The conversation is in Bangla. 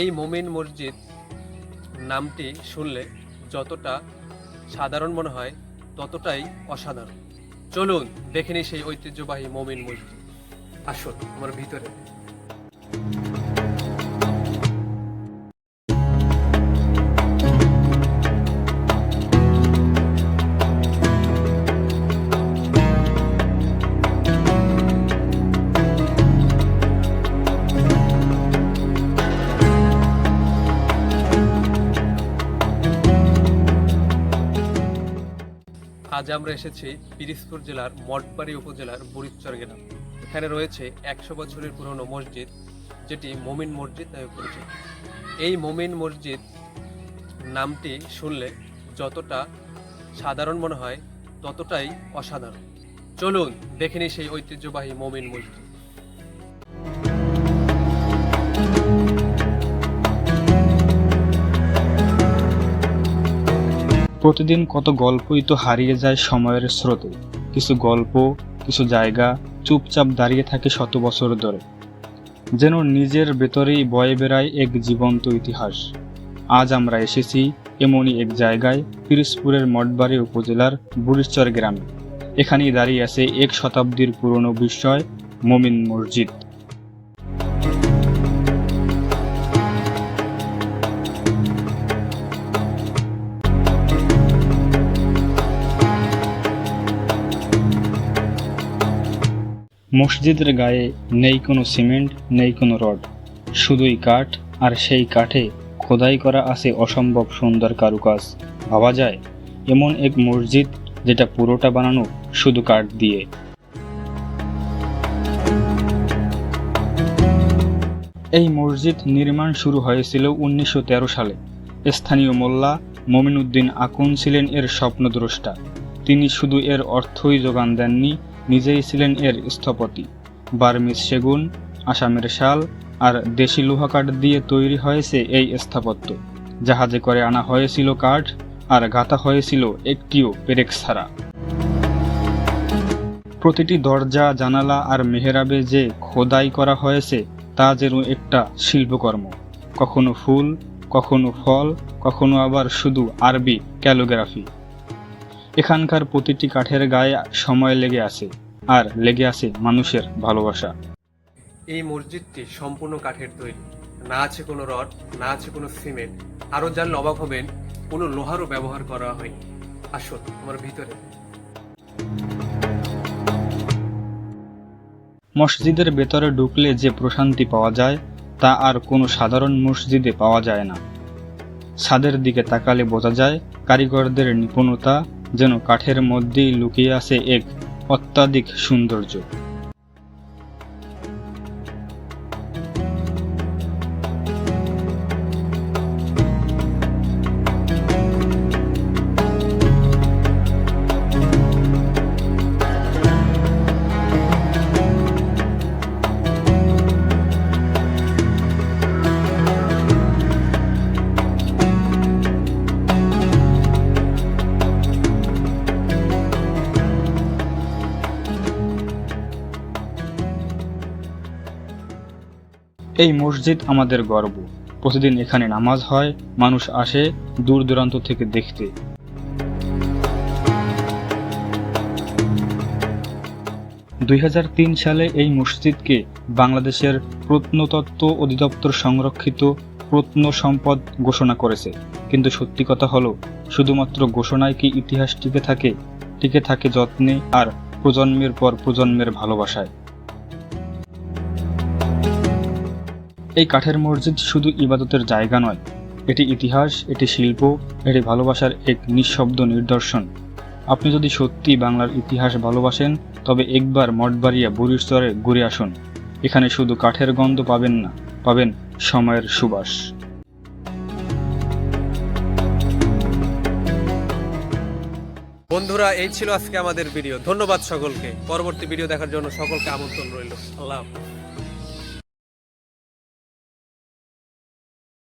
এই মোমিন মসজিদ নামটি শুনলে যতটা সাধারণ মনে হয়, ততটাই অসাধারণ। চলুন, দেখে নিই সেই ঐতিহ্যবাহী মোমিন মসজিদ। আসুন, আমার ভিতরে। আজ আমরা এসেছি পিরিজপুর জেলার মঠবাড়ি উপজেলার বুড়িচর গ্রাম। এখানে রয়েছে একশো বছরের পুরনো মসজিদ, যেটি মোমিন মসজিদ নামে পরিচিত। এই মোমিন মসজিদ নামটি শুনলে যতটা সাধারণ মনে হয়, ততটাই অসাধারণ। চলুন দেখে সেই ঐতিহ্যবাহী মোমিন মসজিদ। প্রতিদিন কত গল্পই তো হারিয়ে যায় সময়ের স্রোতে। কিছু গল্প, কিছু জায়গা চুপচাপ দাঁড়িয়ে থাকে শত বছর ধরে। যেন নিজের ভেতরেই বয়ে বেড়ায় এক জীবন্ত ইতিহাস। আজ আমরা এসেছি এমনই এক জায়গায়, পিরোজপুরের মঠবাড়ি উপজেলার বুড়িচর গ্রামে। এখানেই দাঁড়িয়ে আছে এক শতাব্দীর পুরনো বিস্ময়, মমিন মসজিদ। মসজিদের গায়ে নেই কোনো সিমেন্ট, নেই কোনো রড। শুধুই কাঠ, আর সেই কাঠে খোদাই করা আছে অসম্ভব সুন্দর কারুকাজ। ভাবা যায়, এমন এক মসজিদ যেটা পুরোটা বানানো শুধু কাঠ দিয়ে। এই মসজিদ নির্মাণ শুরু হয়েছিল উনিশশো তেরো সালে। স্থানীয় মোল্লা মমিনুদ্দিন আকুন ছিলেন এর স্বপ্নদ্রষ্টা। তিনি শুধু এর অর্থই যোগান দেননি নিজেই ছিলেন এর স্থপতি। বার্মিজ সেগুন, আসামের শাল আর দেশি লোহা কাঠ দিয়ে তৈরি হয়েছে এই স্থাপত্য। জাহাজে করে আনা হয়েছিল কাঠ আর গাঁথা হয়েছিল একটিও পেরেক ছাড়া। প্রতিটি দরজা, জানালা আর মেহেরাবে যে খোদাই করা হয়েছে, তা যেন একটা শিল্পকর্ম। কখনো ফুল, কখনো ফল, কখনো আবার শুধু আরবি ক্যালোগ্রাফি। এখানকার প্রতিটি কাঠের গায়ে সময় লেগে আছে আর লেগে আছে মানুষের ভালোবাসা। এই মসজিদটি সম্পূর্ণ কাঠের তৈরি। না আছে কোনো রড না আছে কোনো সিমেন্ট। আরও জানলে অবাক হবেন কোনো লোহারও ব্যবহার করা হয়নি। আসুন আমার ভিতরে। মসজিদের ভেতরে ঢুকলে যে প্রশান্তি পাওয়া যায় তা আর কোনো সাধারণ মসজিদে পাওয়া যায় না। ছাদের দিকে তাকালে বোঝা যায় কারিগরদের নিপুণতা যেন কাঠের মধ্যেই লুকিয়ে আছে এক অত্যাধিক সৌন্দর্য। এই মসজিদ আমাদের গর্ব। প্রতিদিন এখানে নামাজ হয়, মানুষ আসে দূর দূরান্ত থেকে দেখতে। দুই হাজার তিন সালে এই মসজিদকে বাংলাদেশের প্রত্নতত্ত্ব অধিদপ্তর সংরক্ষিত প্রত্ন সম্পদ ঘোষণা করেছে। কিন্তু সত্যি কথা হলো, শুধুমাত্র ঘোষণায় কি ইতিহাস টিকে থাকে? টিকে থাকে যত্নে আর প্রজন্মের পর প্রজন্মের ভালোবাসায়। এই কাঠের মসজিদ শুধু ইবাদতের জায়গা নয়, এটি ইতিহাস, এটি শিল্প, এটি ভালোবাসার এক নিঃশব্দ নিদর্শন। আপনি যদি সত্যি বাংলার ইতিহাস ভালোবাসেন, তবে একবার মঠবাড়িয়া বুড়ির স্তরে ঘুরে আসুন। এখানে শুধু কাঠের গন্ধ পাবেন না, পাবেন সময়ের সুবাস। বন্ধুরা, এই ছিল আজকে আমাদের ভিডিও। ধন্যবাদ সকলকে। পরবর্তী ভিডিও দেখার জন্য সকলকে আমন্ত্রণ রইল। আল্লাহ।